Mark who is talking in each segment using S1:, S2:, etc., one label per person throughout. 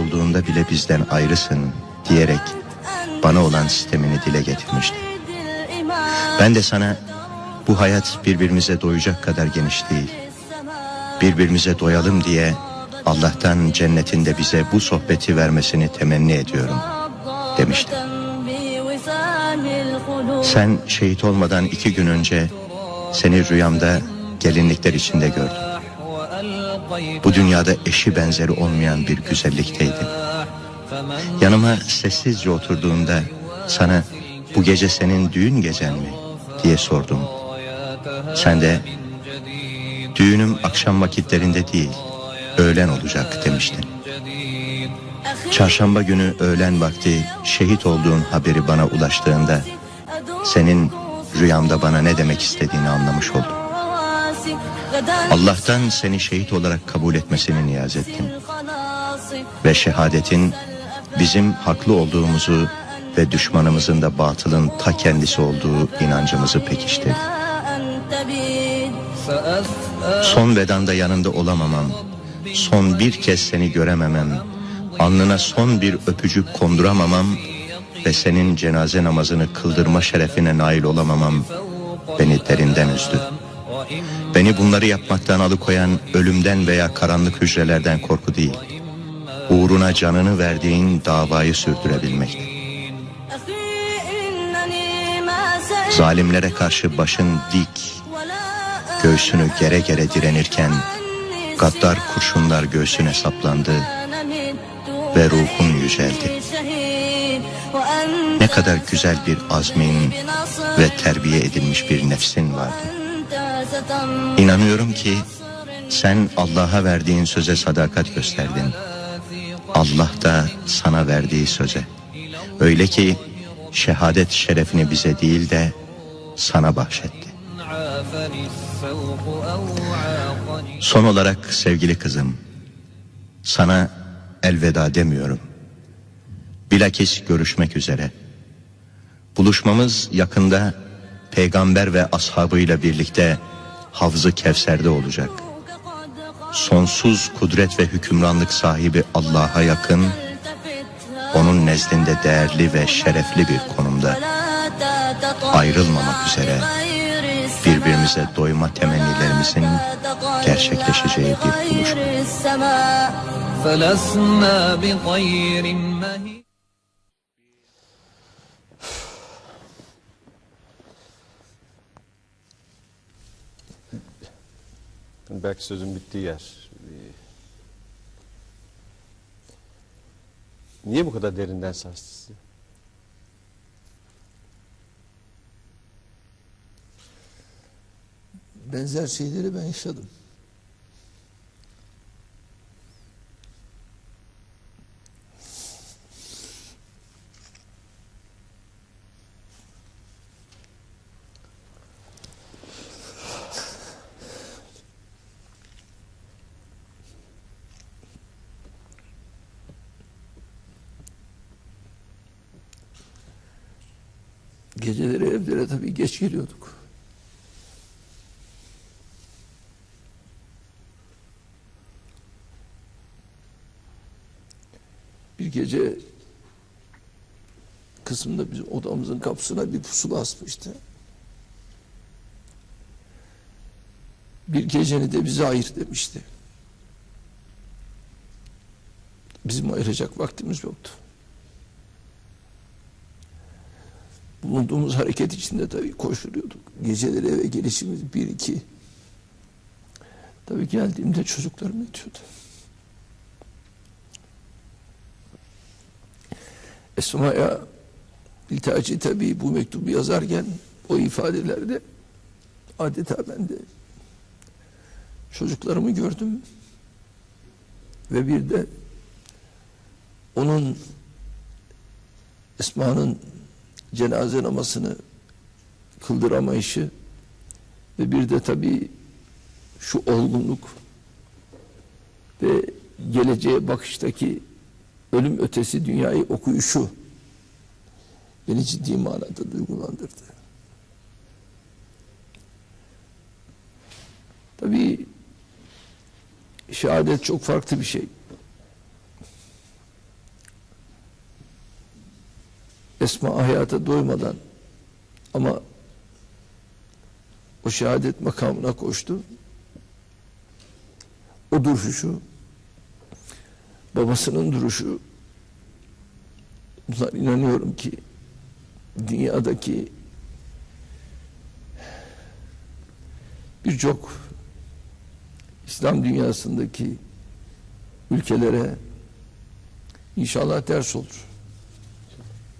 S1: olduğunda bile bizden ayrısın diyerek bana olan sistemini dile getirmişti. Ben de sana bu hayat birbirimize doyacak kadar geniş değil. Birbirimize doyalım diye Allah'tan cennetinde bize bu sohbeti vermesini temenni ediyorum demiştim. Sen şehit olmadan iki gün önce seni rüyamda gelinlikler içinde gördüm. Bu dünyada eşi benzeri olmayan bir güzellikteydin. Yanıma sessizce oturduğunda sana bu gece senin düğün gecen mi diye sordum. Sen de düğünüm akşam vakitlerinde değil öğlen olacak demiştin. Çarşamba günü öğlen vakti şehit olduğun haberi bana ulaştığında senin rüyamda bana ne demek istediğini anlamış oldum. Allah'tan seni şehit olarak kabul etmesini niyaz ettim. Ve şehadetin bizim haklı olduğumuzu ve düşmanımızın da batılın ta kendisi olduğu inancımızı pekiştirdi. Son vedanda yanında olamamam, son bir kez seni görememem, alnına son bir öpücük konduramamam ve senin cenaze namazını kıldırma şerefine nail olamamam beni derinden üzdü. Beni bunları yapmaktan alıkoyan ölümden veya karanlık hücrelerden korku değil, uğruna canını verdiğin davayı sürdürebilmekti. Zalimlere karşı başın dik, göğsünü gere gere direnirken, gaddar kurşunlar göğsüne saplandı ve ruhun yüceldi. Ne kadar güzel bir azmin ve terbiye edilmiş bir nefsin vardı. İnanıyorum ki sen Allah'a verdiğin söze sadakat gösterdin. Allah da sana verdiği söze. Öyle ki şehadet şerefini bize değil de sana bahşetti. Son olarak sevgili kızım, sana elveda demiyorum. Bilakis görüşmek üzere. Buluşmamız yakında peygamber ve ashabıyla birlikte Havzı Kevser'de olacak. Sonsuz kudret ve hükümranlık sahibi Allah'a yakın, onun nezdinde değerli ve şerefli bir konumda ayrılmamak üzere birbirimize doyma temennilerimizin gerçekleşeceği bir buluşma.
S2: Belki sözün bittiği yer. Niye bu kadar derinden sarstı sizi?
S3: benzer şeyleri ben yaşadım. Geceleri evlere tabii geç geliyorduk. Bir gece kısımda bizim odamızın kapısına bir pusula asmıştı. Bir geceni de bize ayır demişti. Bizim ayıracak vaktimiz yoktu. Bulunduğumuz hareket içinde tabii koşturuyorduk. Geceleri eve gelişimiz bir iki. Tabii geldiğimde çocuklarım yatıyordu. Esma'ya İltihaci tabii bu mektubu yazarken o ifadelerde adeta ben de çocuklarımı gördüm ve bir de onun Esma'nın cenaze namazını kıldıramayışı ve bir de tabii şu olgunluk ve geleceğe bakıştaki ölüm ötesi dünyayı okuyuşu beni ciddi manada duygulandırdı. Tabii şehadet çok farklı bir şey. Esma hayata doymadan ama o şehadet makamına koştu. O duruşu, babasının duruşu, bunlar inanıyorum ki dünyadaki birçok İslam dünyasındaki ülkelere inşallah ders olur.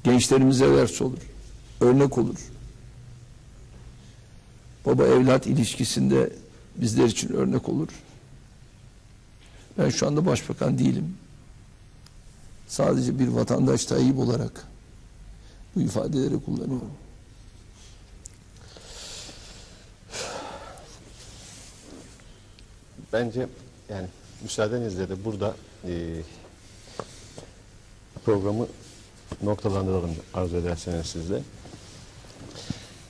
S3: Gençlerimize ders olur. Örnek olur. Baba evlat ilişkisinde bizler için örnek olur. Ben şu anda başbakan değilim. Sadece bir vatandaş Tayyip olarak bu ifadeleri kullanıyorum.
S2: Bence yani müsaadenizle de burada e, programı noktalandıralım arzu ederseniz sizle.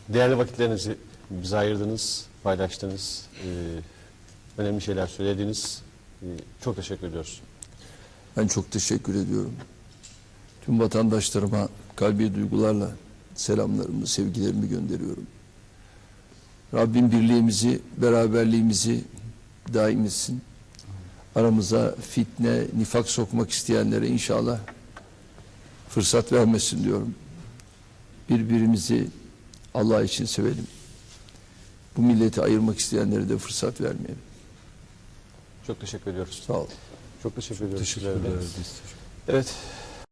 S2: Değerli vakitlerinizi bize ayırdınız, paylaştınız. e, önemli şeyler söylediniz. E, çok teşekkür ediyoruz.
S3: Ben çok teşekkür ediyorum. Tüm vatandaşlarıma kalbi duygularla selamlarımı, sevgilerimi gönderiyorum. Rabbim birliğimizi, beraberliğimizi daim etsin. Aramıza fitne, nifak sokmak isteyenlere inşallah fırsat vermesin diyorum. Birbirimizi Allah için sevelim. Bu milleti ayırmak isteyenlere de fırsat vermeyelim.
S2: Çok teşekkür ediyoruz.
S3: Sağ olun.
S2: Çok teşekkür ediyoruz.
S4: Teşekkür ederiz.
S2: Evet,